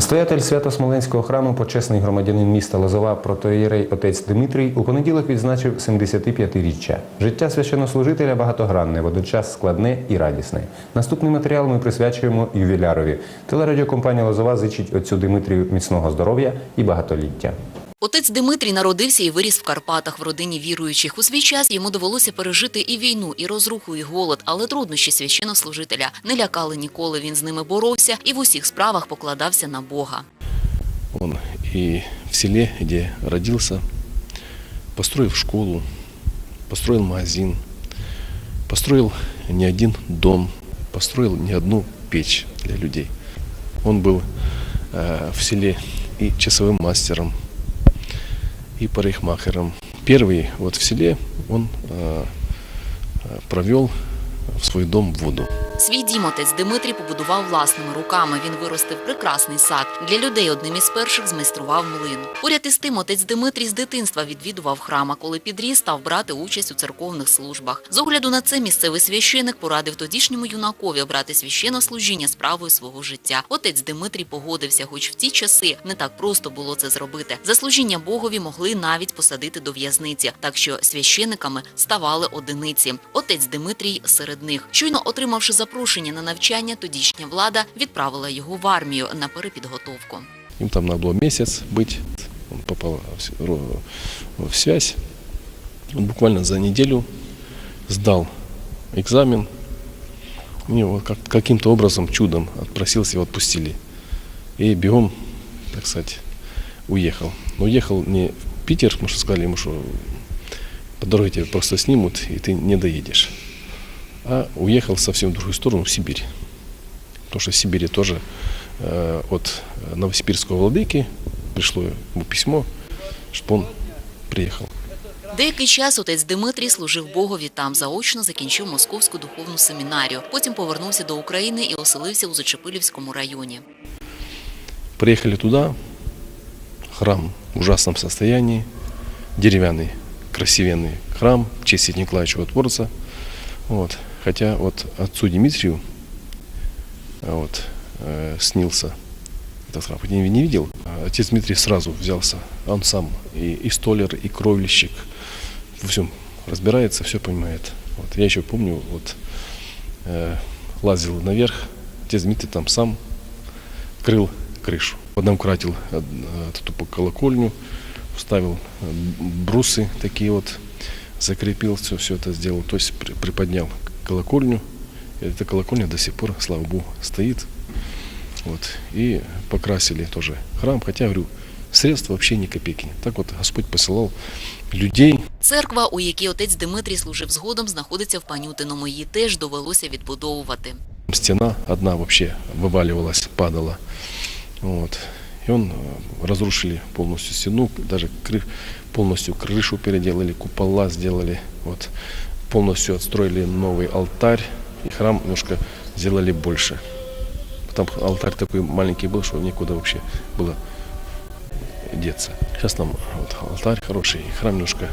Настоятель Свято-Смоленського храму, почесний громадянин міста Лозова, протоїрей отець Дмитрій у понеділок відзначив 75-річчя. Життя священнослужителя багатогранне, водночас складне і радісне. Наступний матеріал ми присвячуємо ювілярові. Телерадіокомпанія Лозова зичить отцю Дмитрію міцного здоров'я і багатоліття. Отець Дмитрій народився і виріс в Карпатах в родині віруючих. У свій час йому довелося пережити і війну, і розруху, і голод, але труднощі священнослужителя не лякали ніколи. Він з ними боровся і в усіх справах покладався на Бога. Он и в селе, где родился, построил школу, построил магазин, построил не один дом, построил не одну печь для людей. Он был э, в селе и часовым мастером, и парикмахером. Первый вот в селе он э, э, провел в свой дом воду. Свій дім отець Дмитрій побудував власними руками. Він виростив прекрасний сад. Для людей одним із перших змайстрував млин. Поряд із тим, отець Дмитрій з дитинства відвідував храм, а коли підріс, став брати участь у церковних службах. З огляду на це місцевий священик порадив тодішньому юнакові обрати священнослужіння справою свого життя. Отець Дмитрій погодився, хоч в ті часи не так просто було це зробити. За служіння Богові могли навіть посадити до в'язниці, так що священиками ставали одиниці. Отець Дмитрій серед них. Щойно отримавши запрошення на навчання, тодішня влада відправила його в армію на перепідготовку. Им там надо было месяц быть. Он попал в с- ро- в связь. Он буквально за неделю сдал экзамен. У него как, каким-то образом, чудом отпросился, его отпустили. И бегом, так сказать, уехал. Но уехал не в Питер, потому что сказали ему, что по дороге тебя просто снимут, и ты не доедешь. А уехал совсем в другую сторону, в Сибирь. Потому что в Сибири тоже э, от новосибирского владыки пришло ему письмо, чтобы он приехал. Деякий час отець Дмитрій служив Богові там, заочно закінчив Московську духовну семінарію. Потім повернувся до України і оселився у Зачепилівському районі. Приехали туда, храм в ужасном состоянии, деревянный, красивенный храм в честь Святого Николая Чудотворца. Вот. Хотя вот отцу Дмитрию а, вот, э, снился этот храм. Хоть я не видел, а отец Дмитрий сразу взялся. Он сам и, и столер, и кровельщик, во всем разбирается, все понимает. Вот. Я еще помню, вот э, лазил наверх, отец Дмитрий там сам крыл крышу. Подомкратил э, эту колокольню, вставил э, брусы такие вот, закрепил все, все это сделал, то есть при- приподнял колокольню. И эта колокольня до сих пор, слава Богу, стоит. Вот. И покрасили тоже храм, хотя, говорю, средств вообще ни копейки. Так вот Господь посылал людей, Церква, у якій отець Дмитрій служив згодом, знаходиться в Панютиному. Її теж довелося відбудовувати. Стена одна вообще вываливалась, падала. Вот. И он э, разрушили полностью стену, даже кры- полностью крышу переделали, купола сделали. Вот. Полностью отстроили новый алтарь. И храм немножко сделали больше. Там алтарь такой маленький был, что некуда вообще было деться. Сейчас там вот, алтарь хороший, и храм немножко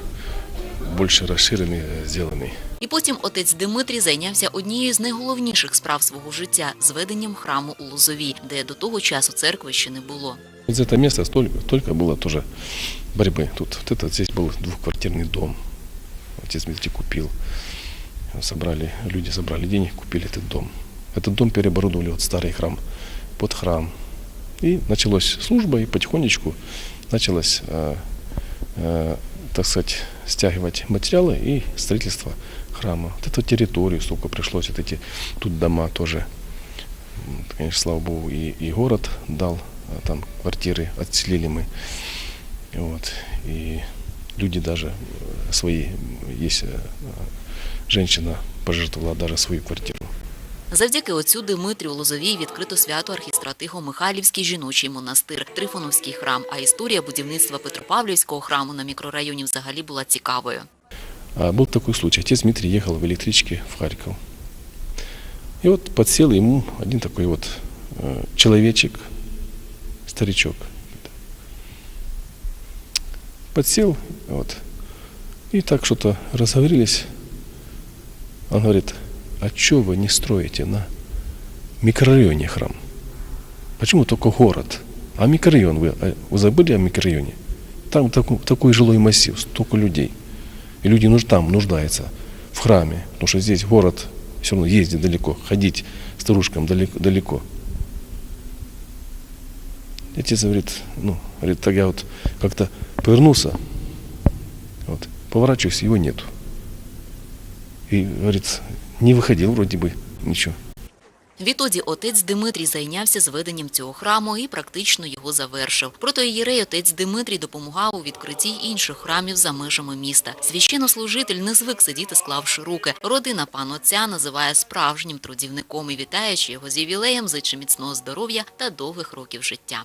больше расширенный, э, сделанный. І потім отець Дмитрій зайнявся однією з найголовніших справ свого життя зведенням храму у Лозові, де до того часу церкви ще не було. Из этого места столько, столько было тоже борьбы. Тут вот это здесь был двухквартирный дом. Отец Дмитрий купил. Собрали, люди собрали денег, купили этот дом. Этот дом переоборудовали вот старый храм под храм. И началась служба, и потихонечку началось, э, э, так сказать, стягивать материалы и строительство храма. Вот эту территорию столько пришлось, вот эти тут дома тоже. Конечно, слава Богу, и, и город дал а там квартиры, отселили мы. Вот. И люди даже э, свои, есть э, женщина пожертвовала даже свою квартиру. Завдяки отцю Дмитрію у Лозовій відкрито свято архістратиго-Михайлівський жіночий монастир, Трифоновський храм. А історія будівництва Петропавлівського храму на мікрорайоні взагалі була цікавою. А был такой случай. Отец Дмитрий ехал в электричке в Харьков. И вот подсел ему один такой вот э, человечек, старичок. Подсел, вот. И так что-то разговорились. Он говорит, а что вы не строите на микрорайоне храм? Почему только город? А микрорайон, вы, э, вы забыли о микрорайоне? Там таку- такой жилой массив, столько людей. И люди нуж, там нуждаются, в храме, потому что здесь город все равно ездит далеко, ходить старушкам далеко. далеко. Отец говорит, ну, говорит, так я вот как-то повернулся, вот, поворачиваюсь, его нету. И, говорит, не выходил вроде бы, ничего. Відтоді отець Димитрій зайнявся зведенням цього храму і практично його завершив. Протоієрей отець Димитрій допомагав у відкритті інших храмів за межами міста. Священнослужитель не звик сидіти, склавши руки. Родина пан отця називає справжнім трудівником і вітаючи його з ювілеєм, зиче міцного здоров'я та довгих років життя.